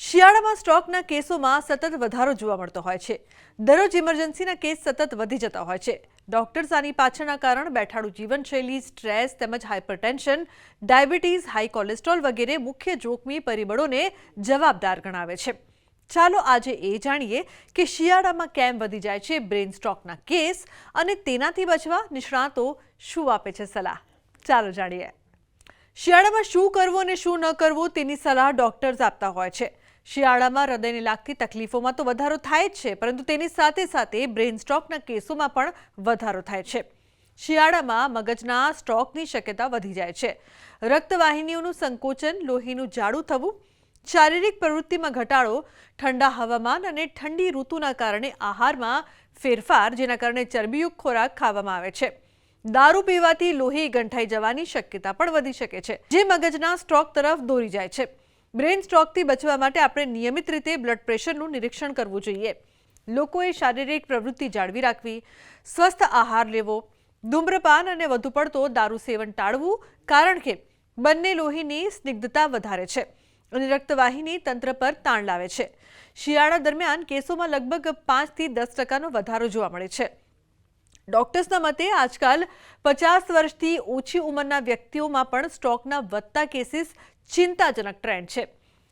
શિયાળામાં સ્ટ્રોકના કેસોમાં સતત વધારો જોવા મળતો હોય છે. દરરોજ ઇમરજન્સીના કેસ સતત વધી જતા હોય છે. ડોક્ટર્સ આની પાછળના કારણ બેઠાડું જીવનશૈલી, સ્ટ્રેસ તેમજ હાઇપરટેન્શન ડાયાબિટીસ, હાઈ કોલેસ્ટ્રોલ વગેરે મુખ્ય જોખમી પરિબળોને જવાબદાર ગણાવે છે. ચાલો આજે એ જાણીએ કે શિયાળામાં કેમ વધી જાય છે બ્રેન સ્ટ્રોકના કેસ અને તેનાથી બચવા નિષ્ણાતો શું આપે છે સલાહ? ચાલો જાણીએ. શિયાળામાં શું કરવું અને શું ન કરવું તેની સલાહ ડોક્ટર્સ આપતા હોય છે. શિયાળામાં હૃદયને લાગતી તકલીફોમાં તો વધારો થાય જ છે, પરંતુ તેની સાથે સાથે બ્રેઇન સ્ટ્રોકના કેસોમાં પણ વધારો થાય છે. શિયાળામાં મગજના સ્ટ્રોકની શક્યતા વધી જાય છે. રક્તવાહિનીઓનું સંકોચન, લોહીનું જાડું થવું, શારીરિક પ્રવૃત્તિમાં ઘટાડો, ઠંડા હવામાન અને ઠંડી ઋતુના કારણે આહારમાં ફેરફાર, જેના કારણે ચરબીયુક્ત ખોરાક ખાવામાં આવે છે. દારૂ પીવાથી લોહી ગંઠાઈ જવાની શક્યતા પણ વધી શકે છે, જે મગજના સ્ટ્રોક તરફ દોરી જાય છે. બ્રેન સ્ટ્રોકથી બચવા માટે આપણે નિયમિત રીતે બ્લડ પ્રેશરનું નિરીક્ષણ કરવું જોઈએ. લોકોએ શારીરિક પ્રવૃત્તિ જાળવી રાખવી, સ્વસ્થ આહાર લેવો, ધૂમ્રપાન અને વધુ પડતો દારૂ સેવન ટાળવું, કારણ કે બંને લોહીની સ્નિગ્ધતા વધારે છે અને રક્તવાહિની તંત્ર પર તાણ લાવે છે. શિયાળા દરમિયાન કેસોમાં લગભગ પાંચથી દસ ટકાનો વધારો જોવા મળે છે. ડોક્ટર્સના મતે આજકાલ પચાસ વર્ષથી ઓછી ઉંમરના વ્યક્તિઓમાં પણ સ્ટ્રોકના વધતા કેસીસ ચિંતાજનક ટ્રેન્ડ છે.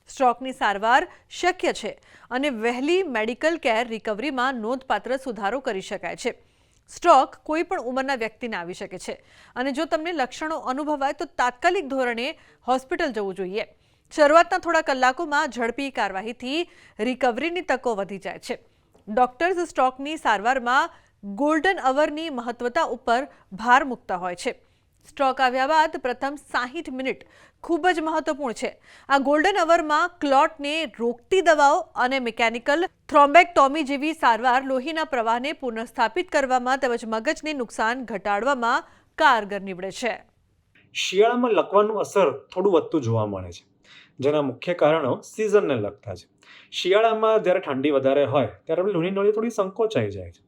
સ્ટ્રોકની સારવાર શક્ય છે અને વહેલી મેડિકલ કેર રિકવરીમાં નોંધપાત્ર સુધારો કરી શકાય છે. સ્ટ્રોક કોઈ પણ ઉંમરના વ્યક્તિને આવી શકે છે અને જો તમને લક્ષણો અનુભવાય તો તાત્કાલિક ધોરણે હોસ્પિટલ જવું જોઈએ. શરૂઆતના થોડા કલાકોમાં ઝડપી કાર્યવાહીથી રિકવરીની તકો વધી જાય છે. ડોક્ટર્સ સ્ટ્રોકની સારવારમાં ગોલ્ડન અવરની મહત્વતા ઉપર ભાર મૂકતા હોય છે. સ્ટ્રોક આવ્યા બાદ પ્રથમ સાહીઠ મિનિટ ખૂબ જ મહત્વપૂર્ણ છે. આ ગોલ્ડન અવરમાં ક્લોટને રોકતી દવાઓ અને મિકેનિકલ થ્રોમ્બેક્ટોમી જેવી સારવાર લોહીના પ્રવાહને પુનઃસ્થાપિત કરવામાં તેમજ મગજને નુકસાન ઘટાડવામાં કારગર નીવડે છે. શિયાળામાં લકવાનું અસર થોડું વધતું જોવા મળે છે, જેના મુખ્ય કારણો સિઝનને લગતા છે. શિયાળામાં જ્યારે ઠંડી વધારે હોય, ત્યારે લોહીની નળી થોડી સંકોચાઈ જાય છે.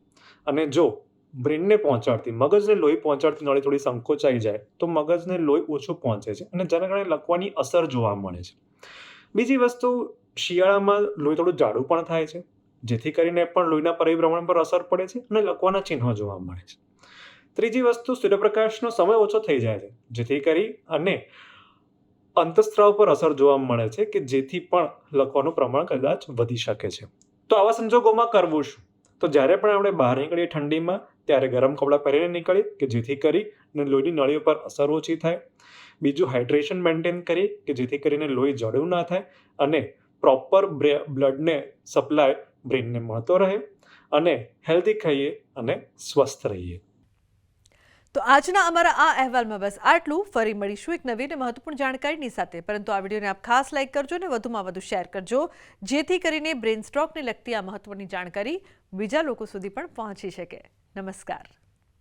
અને જો બ્રેનને પહોંચાડતી, મગજને લોહી પહોંચાડતી નળી થોડી સંકોચાઈ જાય, તો મગજને લોહી ઓછું પહોંચે છે અને જેના કારણે લકવાની અસર જોવા મળે છે. બીજી વસ્તુ, શિયાળામાં લોહી થોડું જાડું પણ થાય છે, જેથી કરીને પણ લોહીના પરિભ્રમણ પર અસર પડે છે અને લકવાના ચિહ્નો જોવા મળે છે. ત્રીજી વસ્તુ, સૂર્યપ્રકાશનો સમય ઓછો થઈ જાય છે, જેથી કરી અને અંતસ્ત્રાવ પર અસર જોવા મળે છે કે જેથી પણ લકવાનું પ્રમાણ કદાચ વધી શકે છે. તો આવા સંજોગોમાં કરવું શું? તો જ્યારે પણ આપણે બહાર નીકળીએ ઠંડીમાં, ત્યારે ગરમ કપડાં પહેરીને નીકળીએ કે જેથી કરી અને લોહીની નળીઓ પર અસર ઓછી થાય. બીજું હાઇડ્રેશન મેન્ટેન કરીએ કે જેથી કરીને લોહી જડ્યું ના થાય અને પ્રોપર બ્લડને સપ્લાય બ્રેનને મળતો રહે અને હેલ્ધી ખાઈએ અને સ્વસ્થ રહીએ. તો આજના અમારા આ અહેવાલમાં બસ આટલું. ફરી મળીશું એક નવી અને મહત્વપૂર્ણ જાણકારીની સાથે. પરંતુ આ વિડીયોને આપ ખાસ લાઇક કરજો અને વધુમાં વધુ શેર કરજો. જેથી કરીને બ્રેન સ્ટ્રોકને લગતી આ મહત્વની જાણકારી બીજા લોકો સુધી પણ પહોંચી શકે. નમસ્કાર.